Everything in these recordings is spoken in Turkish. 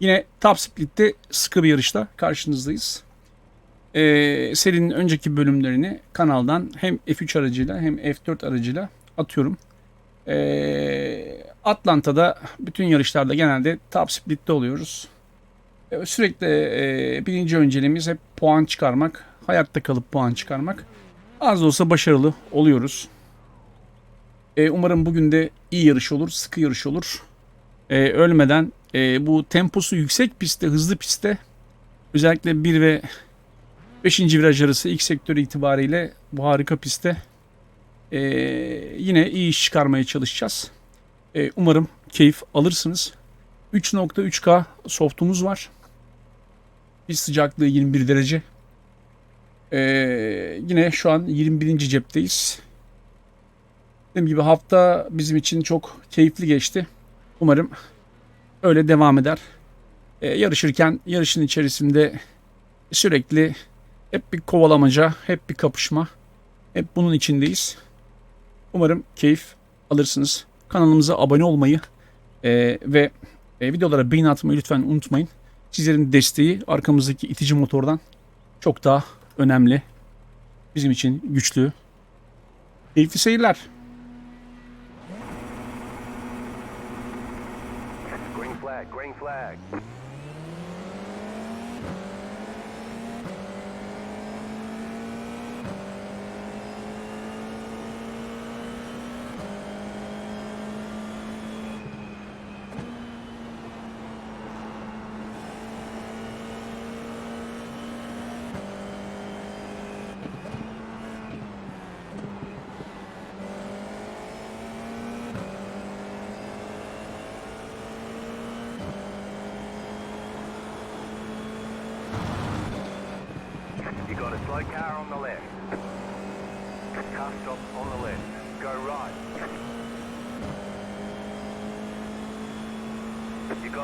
Yine Top Split'te sıkı bir yarışta karşınızdayız. Ee, serinin önceki bölümlerini kanaldan hem F3 aracıyla hem F4 aracıyla atıyorum. Ee, Atlanta'da bütün yarışlarda genelde Top Split'te oluyoruz. Ee, sürekli e, birinci önceliğimiz hep puan çıkarmak, hayatta kalıp puan çıkarmak. Az da olsa başarılı oluyoruz. E, umarım bugün de iyi yarış olur, sıkı yarış olur. E, ölmeden e, bu temposu yüksek pistte, hızlı pistte özellikle 1 ve 5. viraj arası ilk sektör itibariyle bu harika pistte e, yine iyi iş çıkarmaya çalışacağız. E, umarım keyif alırsınız. 3.3K softumuz var. Pist sıcaklığı 21 derece. E, yine şu an 21. cepteyiz. Dediğim gibi hafta bizim için çok keyifli geçti. Umarım öyle devam eder. Ee, yarışırken yarışın içerisinde sürekli hep bir kovalamaca, hep bir kapışma. Hep bunun içindeyiz. Umarım keyif alırsınız. Kanalımıza abone olmayı e, ve e, videolara beğeni atmayı lütfen unutmayın. Sizlerin desteği arkamızdaki itici motordan çok daha önemli. Bizim için güçlü. Keyifli seyirler.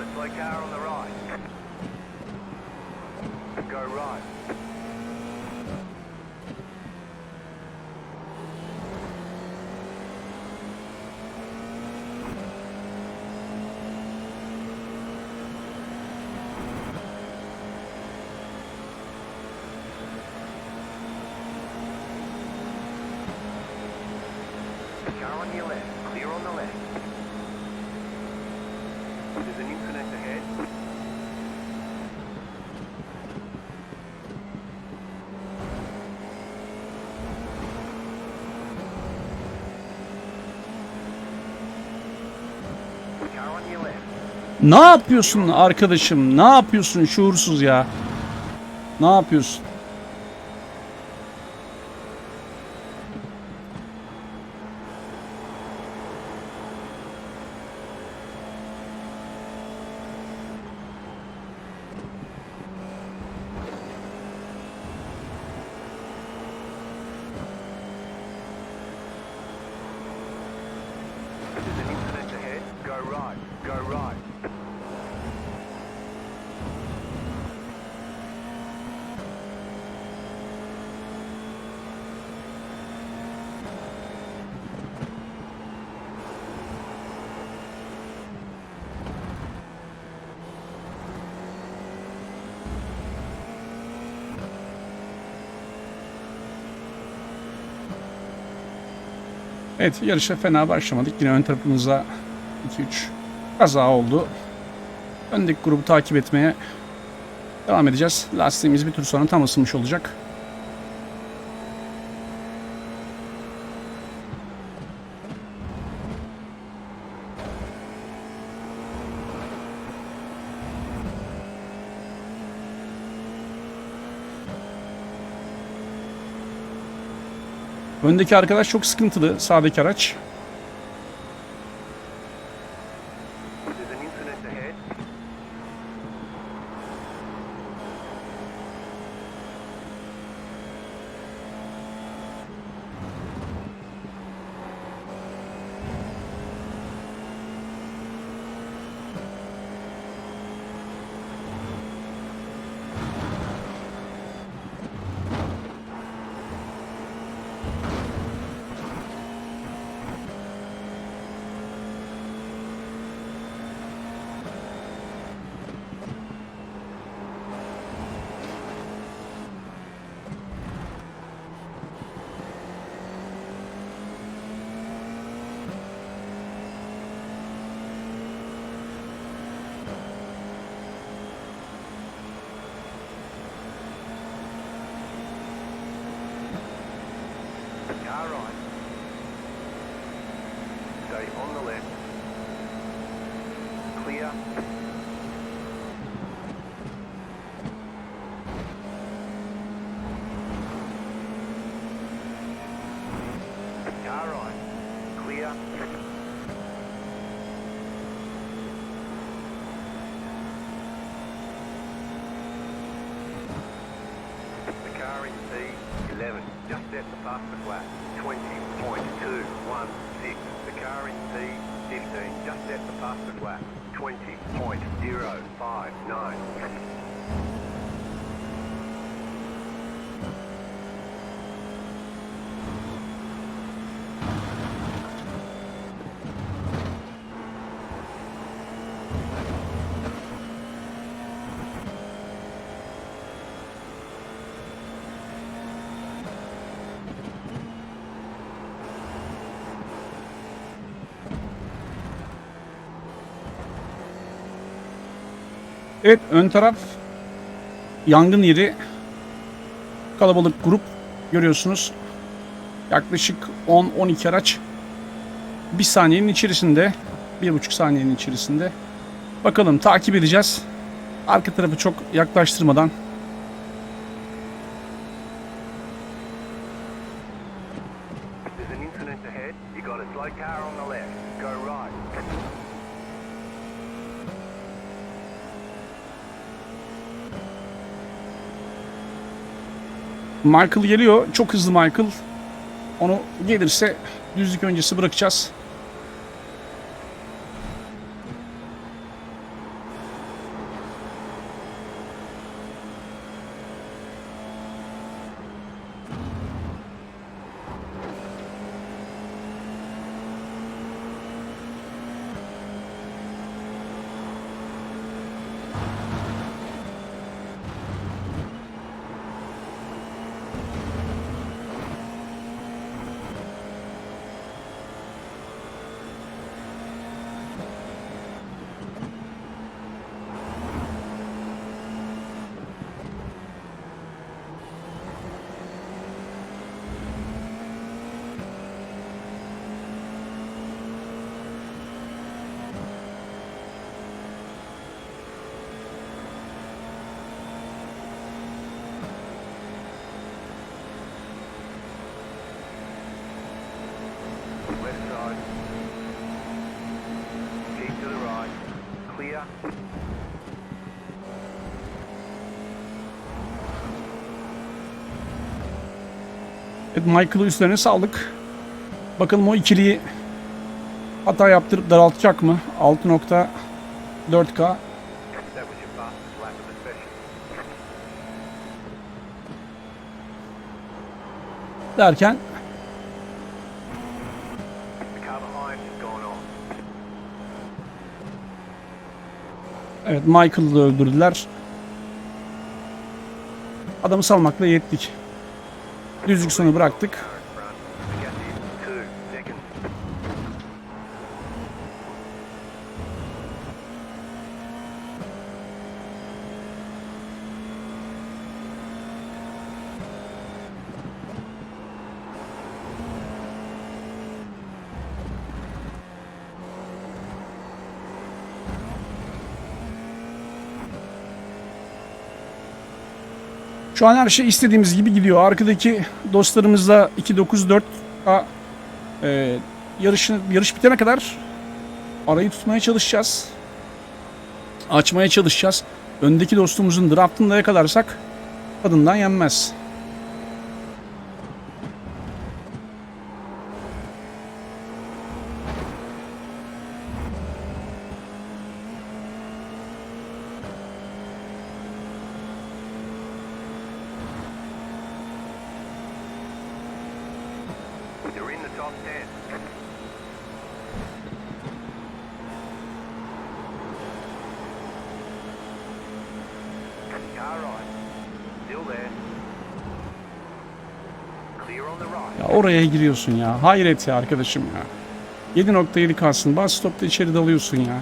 Slow car on the right. Go right. Car on your left. Clear on the left. Ne yapıyorsun arkadaşım? Ne yapıyorsun şuursuz ya? Ne yapıyorsun? There's an incident ahead. Go right. Go right. Evet yarışa fena başlamadık. Yine ön tarafımızda 2-3 kaza oldu. Öndeki grubu takip etmeye devam edeceğiz. Lastiğimiz bir tur sonra tam ısınmış olacak. Öndeki arkadaş çok sıkıntılı. Sağdaki araç. All right. Set the fastest lap. 20.216. The car in P15 just set the fastest lap. 20.059. Evet ön taraf yangın yeri kalabalık grup görüyorsunuz. Yaklaşık 10-12 araç bir saniyenin içerisinde bir buçuk saniyenin içerisinde bakalım takip edeceğiz. Arka tarafı çok yaklaştırmadan There's an incident ahead. You got a slow car on the left. Go right. Michael geliyor. Çok hızlı Michael. Onu gelirse düzlük öncesi bırakacağız. Clear. Evet Michael'ı üstlerine saldık. Bakalım o ikiliyi hata yaptırıp daraltacak mı? 6.4K That evet Michael'ı da öldürdüler. Adamı salmakla yettik. Düzlük sonu bıraktık. Şu an her şey istediğimiz gibi gidiyor. Arkadaki dostlarımızla 294 a e, yarışın yarış bitene kadar arayı tutmaya çalışacağız. Açmaya çalışacağız. Öndeki dostumuzun draftını da yakalarsak tadından yenmez. Ya oraya giriyorsun ya. Hayret ya arkadaşım ya. 7.7 kalsın. Bas stopta içeri dalıyorsun ya.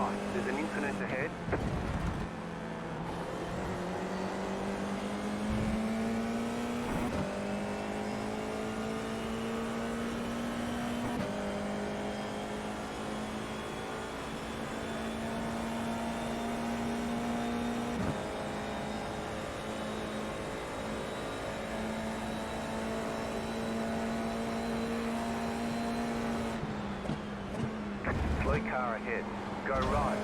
There's an incident ahead. Slow car ahead. Go right.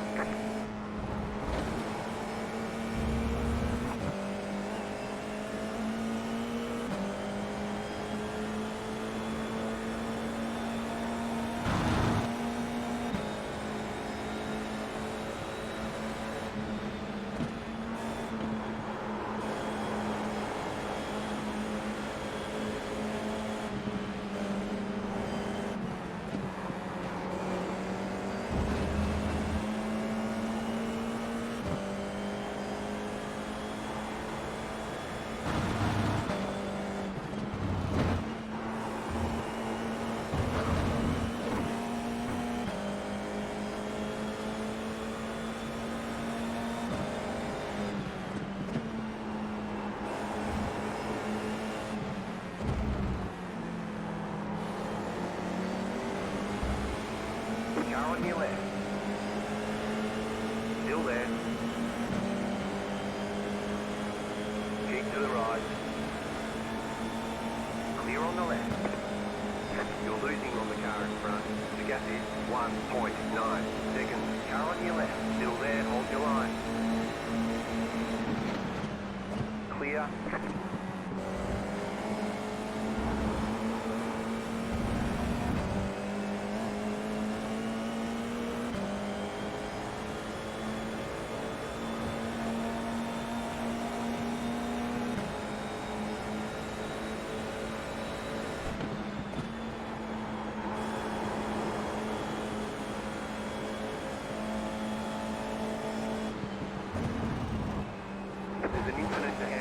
Car on your left. There. Keep to the right. Clear on the left. You're losing on the car in front. The gap is 1.9 There's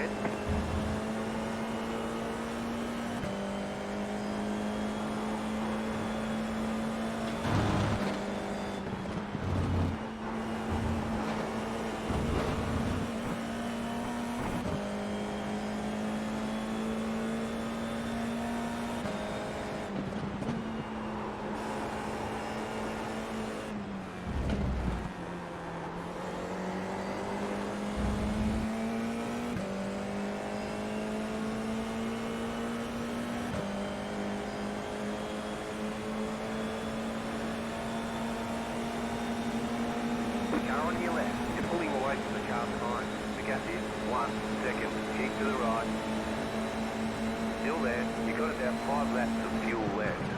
one second. Keep to the right. Still there. You've got about five laps of fuel left.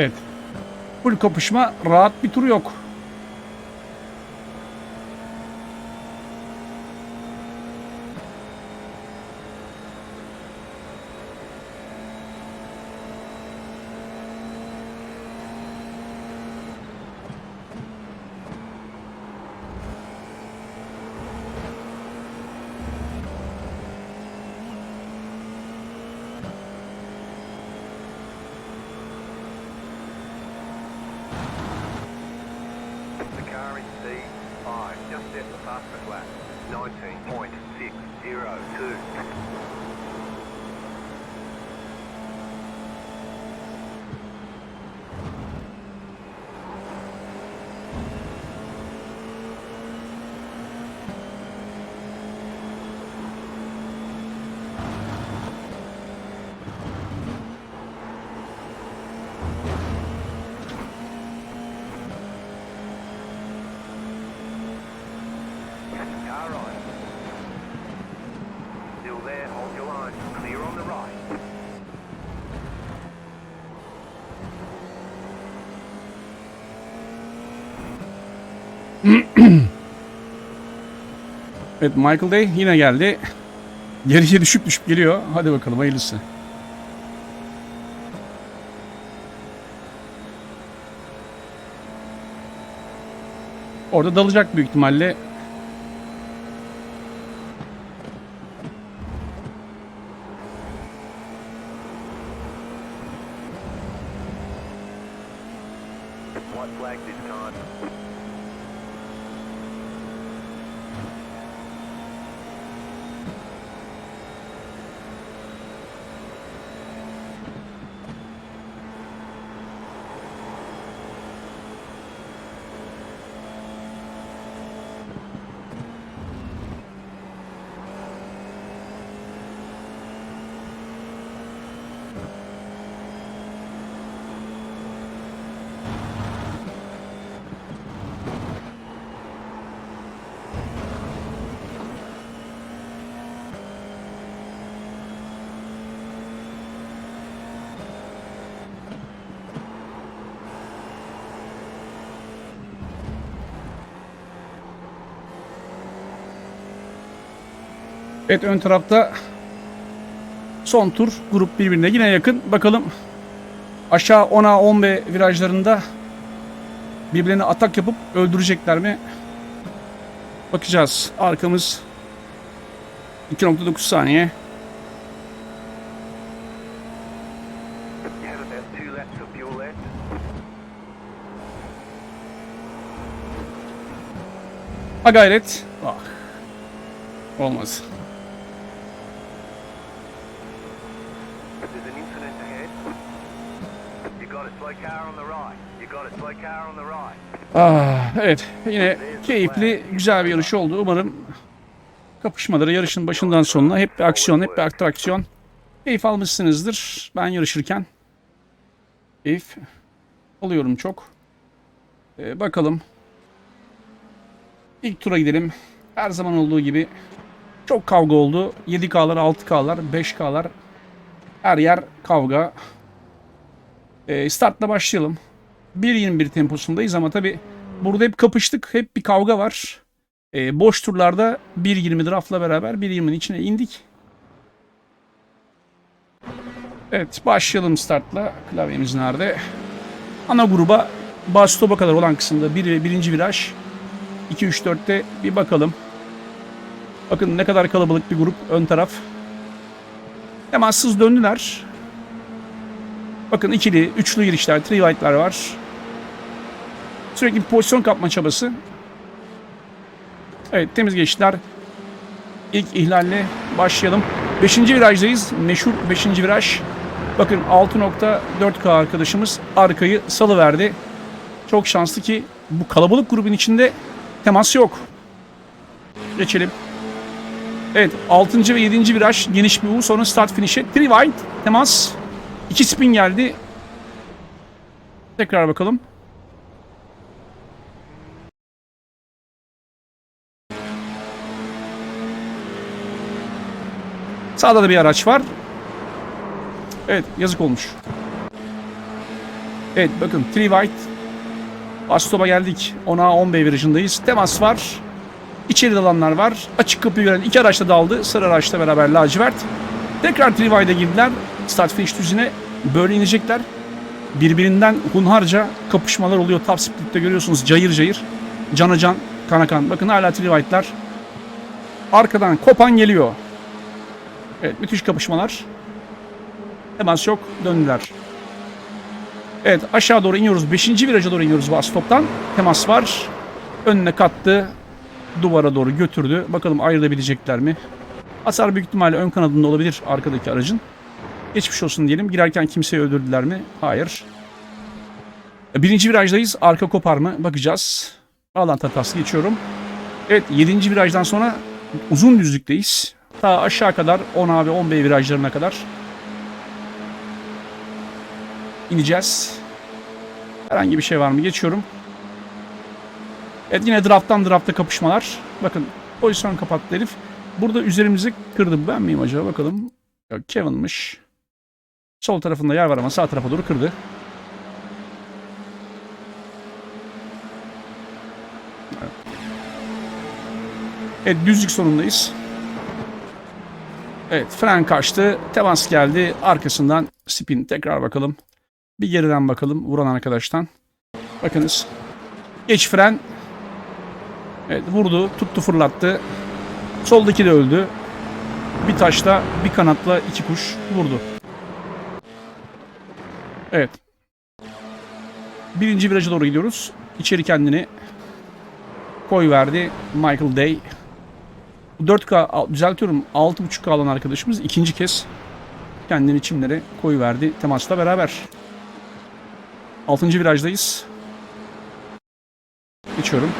Evet. Full kapışma rahat bir tur yok. flat, 19.602. Evet Michael Day yine geldi. Geriye düşüp düşüp geliyor. Hadi bakalım hayırlısı. Orada dalacak büyük ihtimalle. Evet ön tarafta son tur grup birbirine yine yakın. Bakalım aşağı 10A 10B virajlarında birbirlerine atak yapıp öldürecekler mi? Bakacağız. Arkamız 2.9 saniye. Ha gayret. Ah. Olmaz. There's an incident ahead. You got a slow car on the right. You got a slow car on the right. Ah, evet. Yine keyifli, güzel bir yarış oldu. Umarım kapışmaları yarışın başından sonuna hep bir aksiyon, hep bir atraksiyon. Keyif almışsınızdır. Ben yarışırken keyif alıyorum çok. Ee, bakalım. İlk tura gidelim. Her zaman olduğu gibi çok kavga oldu. 7K'lar, 6K'lar, 5K'lar. Her yer kavga. Ee, startla başlayalım. 1.21 temposundayız ama tabi burada hep kapıştık. Hep bir kavga var. Ee, boş turlarda 1.20 draftla beraber 1.20'nin içine indik. Evet başlayalım startla. Klavyemiz nerede? Ana gruba bas stopa kadar olan kısımda bir, birinci viraj. 2-3-4'te bir bakalım. Bakın ne kadar kalabalık bir grup ön taraf. Temassız döndüler. Bakın ikili, üçlü girişler, three white'lar var. Sürekli bir pozisyon kapma çabası. Evet temiz geçtiler. İlk ihlalle başlayalım. Beşinci virajdayız. Meşhur beşinci viraj. Bakın 6.4K arkadaşımız arkayı salıverdi. Çok şanslı ki bu kalabalık grubun içinde temas yok. Geçelim. Evet 6. ve 7. viraj geniş bir U sonra start finish'e. Three wide temas. 2 spin geldi. Tekrar bakalım. Sağda da bir araç var. Evet yazık olmuş. Evet bakın Three White. Bastop'a geldik. 10A 10B virajındayız. Temas var. İçeri dalanlar var. Açık kapıyı gören iki araçla daldı. Sarı araçla beraber lacivert. Tekrar Three White'e girdiler. Start finish düzine böyle inecekler. Birbirinden hunharca kapışmalar oluyor. Top Split'te görüyorsunuz cayır cayır. Cana can, kana kan. Bakın hala Three White'lar. Arkadan kopan geliyor. Evet müthiş kapışmalar. Temas yok. Döndüler. Evet aşağı doğru iniyoruz. Beşinci viraja doğru iniyoruz bas stoptan. Temas var. Önüne kattı. duvara doğru götürdü. Bakalım ayırabilecekler mi? Hasar büyük ihtimalle ön kanadında olabilir arkadaki aracın. Geçmiş olsun diyelim. Girerken kimseyi öldürdüler mi? Hayır. Birinci virajdayız. Arka kopar mı? Bakacağız. Bağlantı hatası geçiyorum. Evet 7. virajdan sonra uzun düzlükteyiz. Ta aşağı kadar 10 A ve 10 B virajlarına kadar ineceğiz. Herhangi bir şey var mı? Geçiyorum. Evet yine drafttan drafta kapışmalar. Bakın pozisyon kapattı herif. Burada üzerimizi kırdı. Ben miyim acaba? Bakalım. Yok Kevin'miş. Sol tarafında yer var ama sağ tarafa doğru kırdı. Evet düzlük sonundayız. Evet fren kaçtı. Temas geldi. Arkasından spin. Tekrar bakalım. Bir geriden bakalım vuran arkadaştan. Bakınız. Geç fren. Evet vurdu. Tuttu fırlattı. Soldaki de öldü. Bir taşla bir kanatla iki kuş vurdu. Evet. Birinci viraja doğru gidiyoruz. İçeri kendini koy verdi Michael Day. Bu 4K al- düzeltiyorum 6.5K alan arkadaşımız ikinci kez kendini çimlere koy verdi temasla beraber. 6. virajdayız. Geçiyorum.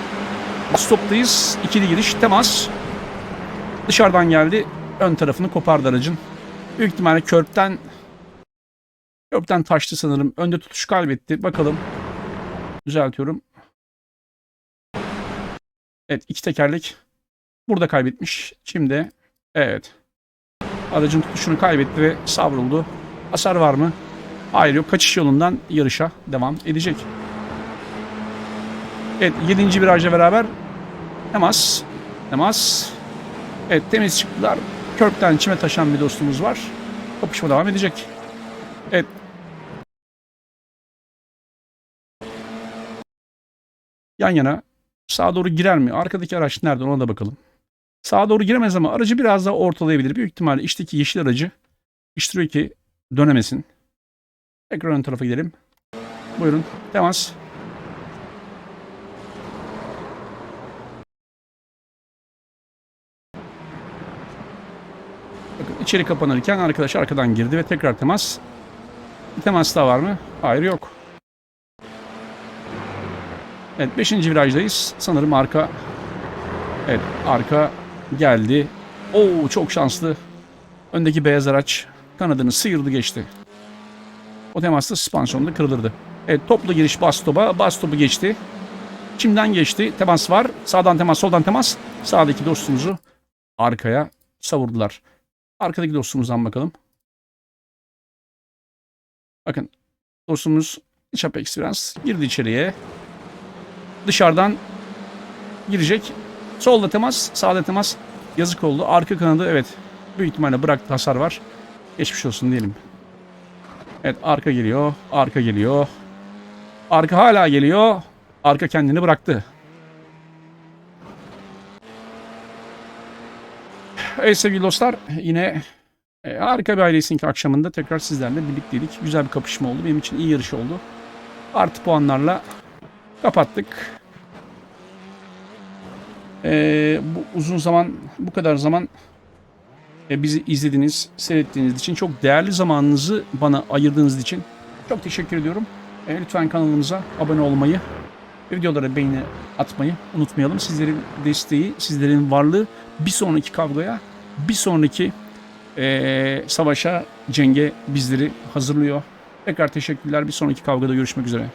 Stoptayız. İkili giriş temas. Dışarıdan geldi. Ön tarafını kopardı aracın. Büyük ihtimalle körpten körpten taştı sanırım. Önde tutuş kaybetti. Bakalım. Düzeltiyorum. Evet iki tekerlek burada kaybetmiş. Şimdi evet. Aracın tutuşunu kaybetti ve savruldu. Hasar var mı? Hayır yok. Kaçış yolundan yarışa devam edecek. Evet 7. virajla beraber temas. Temas. Evet temiz çıktılar. Körpten çime taşan bir dostumuz var. Kapışma devam edecek. Evet. Yan yana sağa doğru girer mi? Arkadaki araç nerede ona da bakalım. Sağa doğru giremez ama aracı biraz daha ortalayabilir. Büyük ihtimalle içteki yeşil aracı iştiriyor ki dönemesin. Tekrar ön tarafa gidelim. Buyurun. Temas. Bakın içeri kapanırken arkadaş arkadan girdi ve tekrar temas. Bir temas daha var mı? Hayır yok. Evet 5. virajdayız. Sanırım arka Evet arka geldi. Oo çok şanslı. Öndeki beyaz araç kanadını sıyırdı geçti. O temasta süspansiyonda kırılırdı. Evet toplu giriş bas topa. Bas topu geçti. Çimden geçti. Temas var. Sağdan temas, soldan temas. Sağdaki dostumuzu arkaya savurdular. Arkadaki dostumuzdan bakalım. Bakın dostumuz Chap Experience girdi içeriye. Dışarıdan girecek. Solda temas, sağda temas. Yazık oldu. Arka kanadı evet. Büyük ihtimalle bıraktı hasar var. Geçmiş olsun diyelim. Evet arka geliyor. Arka geliyor. Arka hala geliyor. Arka kendini bıraktı. Evet sevgili dostlar yine e, harika bir iRacing akşamında tekrar sizlerle birlikteydik. Güzel bir kapışma oldu. Benim için iyi yarış oldu. Artı puanlarla kapattık. E, bu uzun zaman bu kadar zaman e, bizi izlediğiniz, seyrettiğiniz için çok değerli zamanınızı bana ayırdığınız için çok teşekkür ediyorum. E, lütfen kanalımıza abone olmayı, videolara beğeni atmayı unutmayalım. Sizlerin desteği, sizlerin varlığı bir sonraki kavgaya, bir sonraki e, savaşa, cenge bizleri hazırlıyor. Tekrar teşekkürler. Bir sonraki kavgada görüşmek üzere.